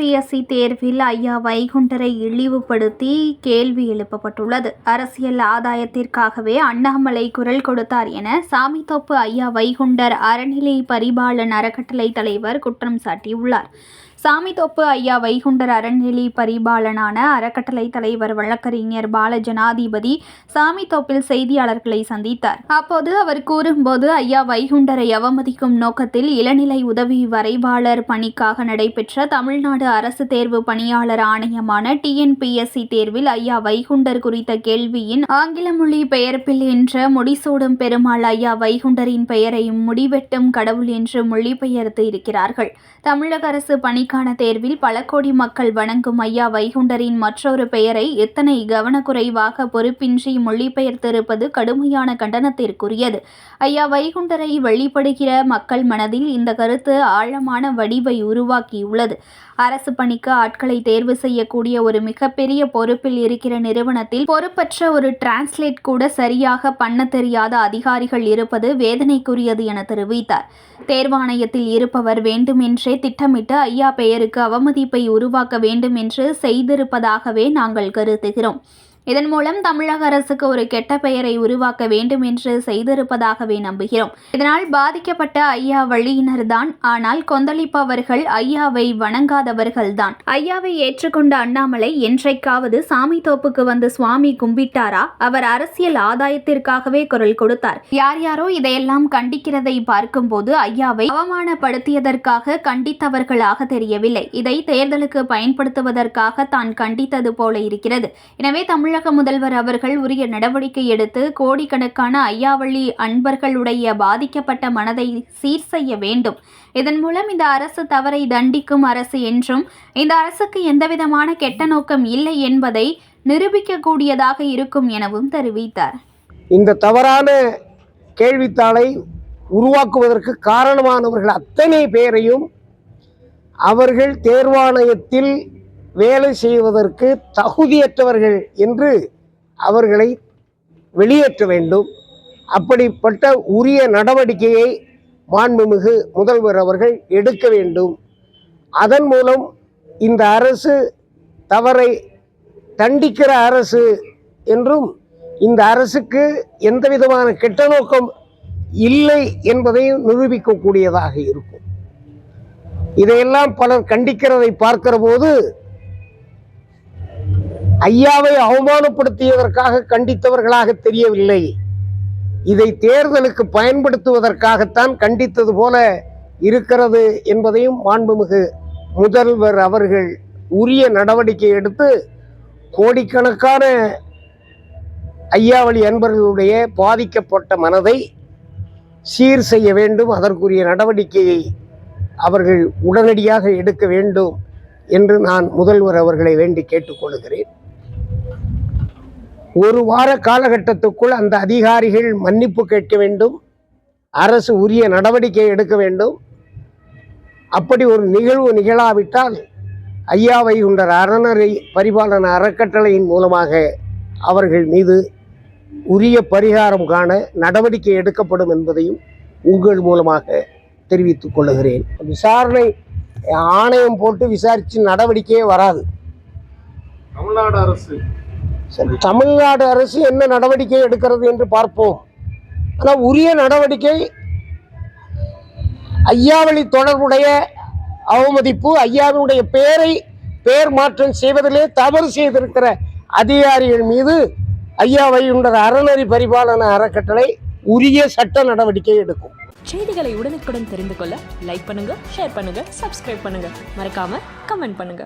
TNPSC தேர்வில் ஐயா வைகுண்டரை இழிவுபடுத்தி கேள்வி எழுப்பப்பட்டுள்ளது. அரசியல் ஆதாயத்திற்காகவே அண்ணாமலை குரல் கொடுத்தார் என சாமித்தோப்பு ஐயா வைகுண்டர் அறநிலை பரிபாலன் அறக்கட்டளை தலைவர் குற்றம் சாட்டியுள்ளார். சாமித்தோப்பு ஐயா வைகுண்டர் அறநிலை பரிபாலனான அறக்கட்டளை தலைவர் வழக்கறிஞர் பால ஜனாதிபதி சாமித்தோப்பில் செய்தியாளர்களை சந்தித்தார். அப்போது அவர் கூறும்போது ஐயா வைகுண்டரை அவமதிக்கும் நோக்கத்தில் இளநிலை உதவி வரைவாளர் பணிக்காக நடைபெற்ற தமிழ்நாடு அரசு தேர்வு பணியாளர் ஆணையமான டிஎன்பிஎஸ்சி தேர்வில் ஐயா வைகுண்டர் குறித்த கேள்வியின் ஆங்கில மொழி பெயர்ப்பில் என்ற முடிசூடும் பெருமாள் ஐயா வைகுண்டரின் பெயரையும் முடிவெட்டும் கடவுள் என்று மொழிபெயர்த்து இருக்கிறார்கள். தமிழக அரசு பணி பணிக்கான தேர்வில் பல கோடி மக்கள் வணங்கும் ஐயா வைகுண்டரின் மற்றொரு பெயரை எத்தனை கவனக்குறைவாக பொறுப்பின்றி மொழிபெயர்த்திருப்பது கடுமையான கண்டனத்திற்குரியது. ஐயா வைகுண்டரை வெளிப்படுகிற மக்கள் மனதில் இந்த கருத்து ஆழமான வடிவை உருவாக்கியுள்ளது. அரசு பணிக்கு ஆட்களை தேர்வு செய்யக்கூடிய ஒரு மிகப்பெரிய பொறுப்பில் இருக்கிற நிறுவனத்தில் பொறுப்பற்ற ஒரு டிரான்ஸ்லேட் கூட சரியாக பண்ண தெரியாத அதிகாரிகள் இருப்பது வேதனைக்குரியது என தெரிவித்தார். தேர்வாணையத்தில் இருப்பவர் வேண்டுமென்றே திட்டமிட்டு ஐயா பெயருக்கு அவமதிப்பை உருவாக்க வேண்டும் என்று செய்திருப்பதாகவே நாங்கள் கருதுகிறோம். இதன் மூலம் தமிழக அரசுக்கு ஒரு கெட்ட பெயரை உருவாக்க வேண்டும் என்று செய்திருப்பதாகவே நம்புகிறோம். இதனால் பாதிக்கப்பட்ட ஐயா வழியினர்தான் ஆனால் கொந்தளிப்பவர்கள் ஐயாவை வணங்காதவர்கள்தான். ஐயாவை ஏற்றுக்கொண்ட அண்ணாமலை என்றைக்காவது சாமி தோப்புக்கு வந்து சுவாமி கும்பிட்டாரா? அவர் அரசியல் ஆதாயத்திற்காகவே குரல் கொடுத்தார். யார் யாரோ இதையெல்லாம் கண்டிக்கிறதை பார்க்கும்போது ஐயாவை அவமானப்படுத்தியதற்காக கண்டித்தவர்களாக தெரியவில்லை. இதை தேர்தலுக்கு பயன்படுத்துவதற்காக தான் கண்டித்தது போல இருக்கிறது. எனவே தமிழ் தமிழக முதல்வர் அவர்கள் உரிய நடவடிக்கை எடுத்து கோடிக்கணக்கான ஐயாவளி அன்பர்களுடைய பாதிக்கப்பட்ட மனதை சீர் செய்ய வேண்டும். இதன் மூலம் இந்த அரசு தவறை தண்டிக்கும் அரசு என்றும் இந்த அரசுக்கு எந்தவிதமான கெட்ட நோக்கம் இல்லை என்பதை நிரூபிக்கக்கூடியதாக இருக்கும் எனவும் தெரிவித்தார். இந்த தவறான கேள்வித்தாளை உருவாக்குவதற்கு காரணமானவர்கள் அத்தனை பேரையும் அவர்கள் தேர்வாணையத்தில் வேலை செய்வதற்கு தகுதியற்றவர்கள் என்று அவர்களை வெளியேற்ற வேண்டும். அப்படிப்பட்ட உரிய நடவடிக்கையை மாண்புமிகு முதல்வர் அவர்கள் எடுக்க வேண்டும். அதன் மூலம் இந்த அரசு தவறை தண்டிக்கிற அரசு என்றும் இந்த அரசுக்கு எந்த விதமான கெட்ட நோக்கம் இல்லை என்பதையும் நிரூபிக்கக்கூடியதாக இருக்கும். இதையெல்லாம் பலர் கண்டிக்கிறதை பார்க்கிற போது ஐயாவை அவமானப்படுத்தியதற்காக கண்டித்தவர்களாக தெரியவில்லை. இதை தேர்தலுக்கு பயன்படுத்துவதற்காகத்தான் கண்டித்தது போல இருக்கிறது என்பதையும் மாண்புமிகு முதல்வர் அவர்கள் உரிய நடவடிக்கை எடுத்து கோடிக்கணக்கான ஐயாவளி அன்பர்களுடைய பாதிக்கப்பட்ட மனதை சீர் செய்ய வேண்டும் அதற்குரிய நடவடிக்கையை அவர்கள் உடனடியாக எடுக்க வேண்டும் என்று நான் முதல்வர் அவர்களை வேண்டி கேட்டுக்கொள்கிறேன். ஒரு வார காலகட்டத்துக்குள் அந்த அதிகாரிகள் மன்னிப்பு கேட்க வேண்டும். அரசு உரிய நடவடிக்கை எடுக்க வேண்டும். அப்படி ஒரு நிகழ்வு நிகழாவிட்டால் ஐயா வைகுண்டர் அரணரை பரிபாலன அறக்கட்டளையின் மூலமாக அவர்கள் மீது உரிய பரிகாரம் காண நடவடிக்கை எடுக்கப்படும் என்பதையும் உங்கள் மூலமாக தெரிவித்துக் கொள்ளுகிறேன் விசாரணை ஆணையம் போட்டு விசாரித்து நடவடிக்கையே வராது. தமிழ்நாடு அரசு சரி. தமிழ்நாடு அரசு என்ன நடவடிக்கை எடுக்கிறது என்று பார்ப்போம். ஆனால் உரிய நடவடிக்கை ஐயாவளி தொடர்புடைய அவமதிப்பு ஐயாவினுடைய பெயரை பெயர் மாற்றம் செய்வதிலே தவறு செய்திருக்கிற அதிகாரிகள் மீது ஐயா வைகுண்டர் அறநெறி பரிபாலன அறக்கட்டளை உரிய சட்ட நடவடிக்கை எடுக்கும். செய்திகளை உடனுக்குடன் தெரிந்து கொள்ள லைக் பண்ணுங்க ஷேர் பண்ணுங்க சப்ஸ்கிரைப் பண்ணுங்க. மறக்காம கமெண்ட் பண்ணுங்க.